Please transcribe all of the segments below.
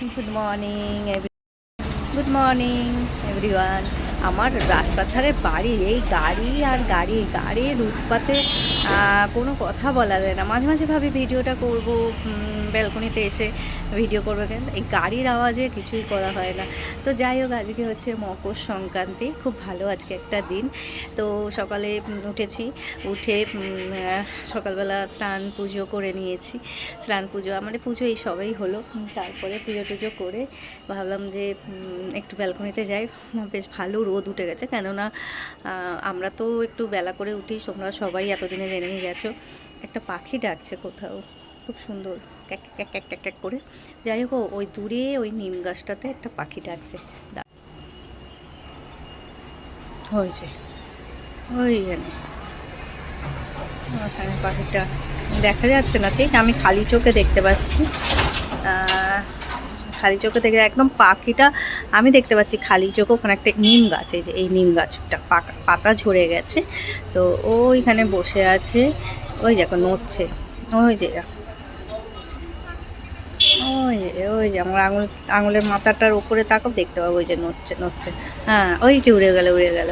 Good morning good morning everyone আমার রাস্তার ধারে বাড়ি, এই গাড়ি আর গাড়ি গাড়ির উৎপাতে কোনো কথা বলা যায় না। মাঝে মাঝে ভাবি ভিডিওটা করব ব্যালকনিতে এসে ভিডিও করব, কিন্তু এই গাড়ির আওয়াজে কিছুই করা হয় না। তো যাই হোক, আজকে হচ্ছে মকর সংক্রান্তি, খুব ভালো আজকে একটা দিন। তো সকালে উঠেছি, উঠে সকালবেলা স্নান পুজো করে নিয়েছি। স্নান পুজো আমাদের পুজো এই সবাই হলো। তারপরে পুজো টুজো করে ভাবলাম যে একটু ব্যালকনিতে যাই। বেশ ভালো রোদ উঠে গেছে। কেননা আমরা তো একটু বেলা করে উঠি, তোমরা সবাই এতদিনে জেনেই গেছো। একটা পাখি ডাকছে কোথাও, খুব সুন্দর, ক্যাক ক্যাক ক্যাক ক্যাক ক্যাক করে। যাই হোক, ওই দূরে, ওই নিম গাছটাতে একটা পাখি ডাকছে। হয়েছে ওইখানে পাখিটা দেখা যাচ্ছে না, ঠিক? আমি খালি চোখে দেখতে পাচ্ছি। খালি চোখে দেখে একদম পাখিটা, আমি দেখতে পাচ্ছি খালি চোখে ওখানে একটা নিম গাছ, এই যে এই নিম গাছটা পাকা, পাতা ঝরে গেছে। তো ওইখানে বসে আছে, ওই দেখো নড়ছে, ওই যে ওই ওই যে আমার আঙুল, আঙুলের মাথাটার উপরে তাকো দেখতে পাবো, ওই যে নড়ছে নড়ছে। হ্যাঁ ওই যে উড়ে গেল উড়ে গেল।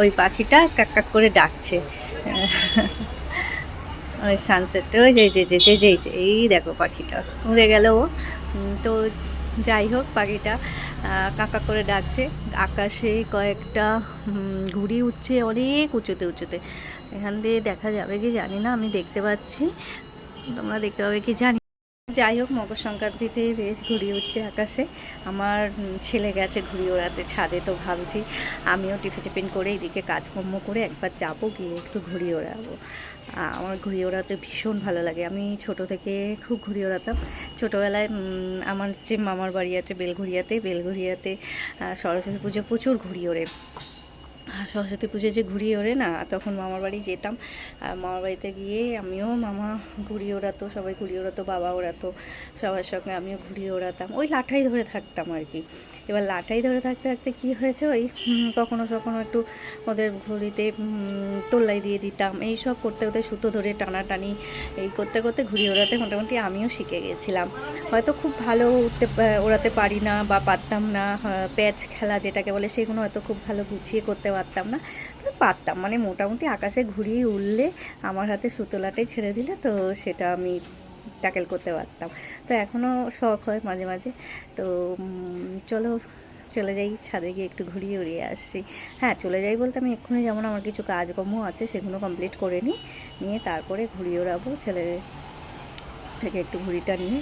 ওই পাখিটা কাক কাক করে ডাকছে। ওই সানসেটটা ওই যে যে যে যে, এই দেখো পাখিটা, উড়ে গেল ও। তো যাই হোক পাখিটা কাকা করে ডাকছে আকাশে কয়েকটা ঘুড়ি উঠছে অনেক উঁচুতে উঁচুতে এখান দিয়ে দেখা যাবে কি জানি না, আমি দেখতে পাচ্ছি তোমরা দেখতে পাবে কি জানি। যাই হোক মকর সংক্রান্তিতে বেশ ঘুড়ি উঠছে আকাশে। আমার ছেলে গেছে ঘুড়ি ওড়াতে, ছাদে তো ভাবছি। আমিও টিফিন টিফিন করে এদিকে কাজকর্ম করে একবার যাব, গিয়ে একটু ঘুড়ি ওড়াবো। আমার ঘুড়ি ওড়াতে ভীষণ ভালো লাগে। আমি ছোট থেকে খুব ঘুড়ি ওড়াতাম। ছোটোবেলায় আমার যে মামার বাড়ি আছে বেলঘুরিয়াতে বেলঘুরিয়াতে সরস্বতী পুজো প্রচুর ঘুড়ি ওড়ে। আর সরস্বতী পুজো যে ঘুড়ি ওড়ে না তখন মামার বাড়ি যেতাম। আর মামার বাড়িতে গিয়ে আমিও মামা ঘুড়ি ওড়াতো সবাই ঘুড়ি ওড়াতো বাবা ওড়াতো সবার সঙ্গে আমিও ঘুড়ি ওড়াতাম। ওই লাঠাই ধরে থাকতাম আর কি। এবার লাঠাই ধরে থাকতে থাকতে কী হয়েছে ওই কখনো কখনো একটু ওদের ঘুড়িতে তোল্লাই দিয়ে দিতাম। এই সব করতে করতে সুতো ধরে টানাটানি এই করতে করতে ঘুড়ি ওড়াতে মোটামুটি আমিও শিখে গেছিলাম। হয়তো খুব ভালো উঠতে ওড়াতে পারি না বা পারতাম না হ্যাঁ, প্যাচ খেলা যেটাকে বলে সেগুলো হয়তো খুব ভালো গুছিয়ে করতে পারতাম না। তো পারতাম মানে মোটামুটি আকাশে ঘুরিয়ে উঠলে আমার হাতে সুতোলাটাই ছেড়ে দিলে তো সেটা আমি ট্যাকেল করতে পারতাম। তো এখনও শখ হয় মাঝে মাঝে। তো চলো, চলে যাই, ছাদে গিয়ে একটু ঘুরিয়ে উড়িয়ে আসছি হ্যাঁ চলে যাই বলতে আমি এক্ষুনি যেমন আমার কিছু কাজকর্ম আছে সেগুলো কমপ্লিট করে নিই। নিয়ে তারপরে ঘুরিয়ে ওড়াবো ছেলে থেকে একটু ঘুড়িটা নিয়ে।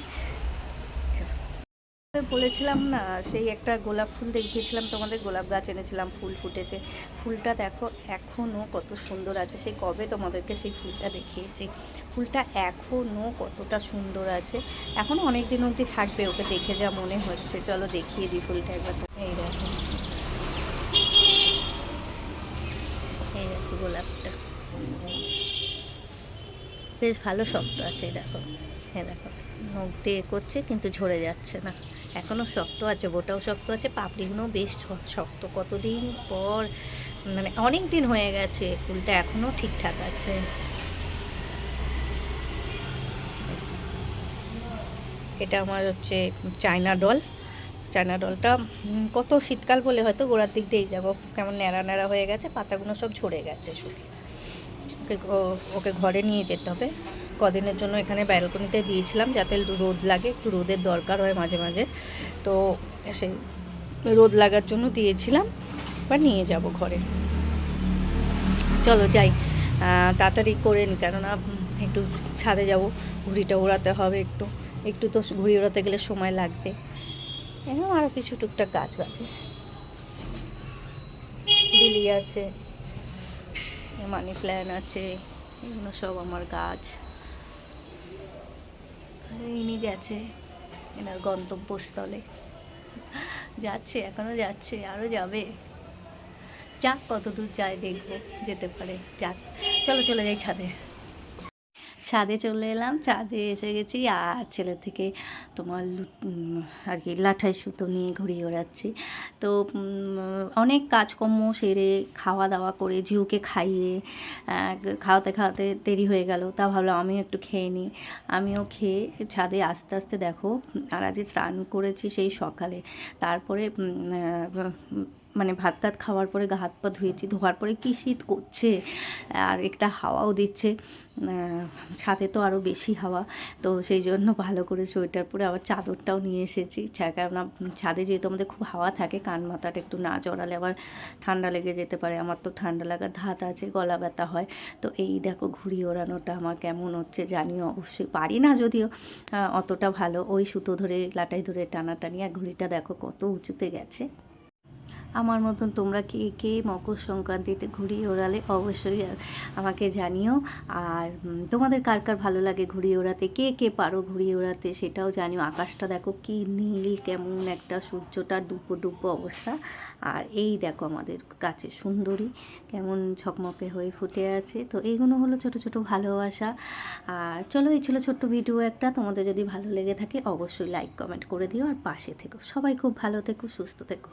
বলেছিলাম না, সেই একটা গোলাপ ফুল দেখিয়েছিলাম, তোমাদের গোলাপ গাছ এনেছিলাম, ফুল ফুটেছে। ফুলটা দেখো এখনও কত সুন্দর আছে সেই কবে তোমাদেরকে সেই ফুলটা দেখিয়েছি? ফুলটা এখনও কতটা সুন্দর আছে। এখনও অনেক দিন অবধি থাকবে, ওকে দেখে যা মনে হচ্ছে। চলো দেখিয়ে দিই ফুলটা একবার এই দেখো। এই দেখো গোলাপটা। বেশ ভালো শক্ত আছে দেখো। হ্যাঁ দেখো, নখ দিয়ে করছে কিন্তু ঝরে যাচ্ছে না। এখনও শক্ত আছে, বোটাও শক্ত আছে, পাপড়িগুলোও বেশ শক্ত। কতদিন পর মানে অনেক দিন হয়ে গেছে, ফুলটা এখনও ঠিকঠাক আছে। এটা আমার হচ্ছে চায়না ডল। চায়না ডলটা কত শীতকাল বলে হয়তো গোড়ার দিক দিয়েই যাব। কেমন ন্যাড়া ন্যাড়া হয়ে গেছে, পাতাগুলো সব ঝরে গেছে শুকিয়ে। ওকে ওকে ঘরে নিয়ে যেতে হবে। কদিনের জন্য এখানে ব্যালকনিতে দিয়েছিলাম যাতে রোদ লাগে, একটু রোদের দরকার হয় মাঝে মাঝে। তো সেই রোদ লাগার জন্য দিয়েছিলাম বা নিয়ে যাব ঘরে। চলো যাই তাড়াতাড়ি করেন কেননা একটু ছাদে যাব, ঘুড়িটা ওড়াতে হবে একটু। একটু তো ঘুড়ি ওড়াতে গেলে সময় লাগবে। এরকম আরও কিছু টুকটাক গাছ গাছে লিলি আছে মানি প্ল্যান আছে, এগুলো সব আমার গাছ ইনি গেছে। এনার গন্তব্যস্থলে। যাচ্ছে এখনও যাচ্ছে আরও যাবে। যাক কত দূর যায় দেখব, যেতে পারে। যাক, চলো, চলে যাই ছাদে। ছাদে চলে এলাম। ছাদে এসে গেছি আর ছেলে থেকে তোমার আর কি লাঠাই সুতো নিয়ে ঘুরিয়ে ওড়াচ্ছি তো অনেক কাজকর্ম সেরে খাওয়া দাওয়া করে ঝিউকে খাইয়ে খাওয়াতে খাওয়াতে দেরি হয়ে গেল। তা ভাবলাম আমিও একটু খেয়ে নিই। আমিও খেয়ে ছাদে আস্তে আস্তে দেখো, আর আজ স্নান করেছি সেই সকালে। তারপরে মানে ভাত টাত খাওয়ার পরে গা হাত পা ধুয়েছি, ধোয়ার পরে কি শীত করছে? আর একটা হাওয়াও দিচ্ছে। ছাদে তো আরও বেশি হাওয়া। তো সেই জন্য ভালো করে সোয়েটার পরে আবার চাদরটাও নিয়ে এসেছি। কেননা ছাদে যেহেতু আমাদের খুব হাওয়া থাকে, কান মাথাটা একটু না জড়ালে আবার ঠান্ডা লেগে যেতে পারে। আমার তো ঠান্ডা লাগার ধাত আছে, গলা ব্যথা হয়। তো এই দেখো ঘুড়ি ওড়ানোটা আমার কেমন হচ্ছে জানিও অবশ্যই। পারি না যদিও অতটা ভালো। ওই সুতো ধরে, লাটাই ধরে টানাটানি, আর ঘুড়িটা দেখো কত উঁচুতে গেছে। আমার মতন তোমরা কে কে মকর সংক্রান্তিতে ঘুড়ি ওড়ালে অবশ্যই আমাকে জানিও। আর তোমাদের কার কার ভালো লাগে ঘুড়ি ওড়াতে? কে কে পারো ঘুড়ি ওড়াতে সেটাও জানিও। আকাশটা দেখো কি নীল, কেমন একটা সূর্যটা ডুবো ডুবো অবস্থা। আর এই দেখো আমাদের কাছে সুন্দরী, কেমন ঝকমকে হয়ে ফুটে আছে। তো এইগুলো হলো ছোট ছোট ভালোবাসা আর চলো, এই ছিল ছোট্ট ভিডিও একটা। তোমাদের যদি ভালো লেগে থাকে অবশ্যই লাইক কমেন্ট করে দিও। আর পাশে থেকো। সবাই খুব ভালো থেকো, সুস্থ থেকো।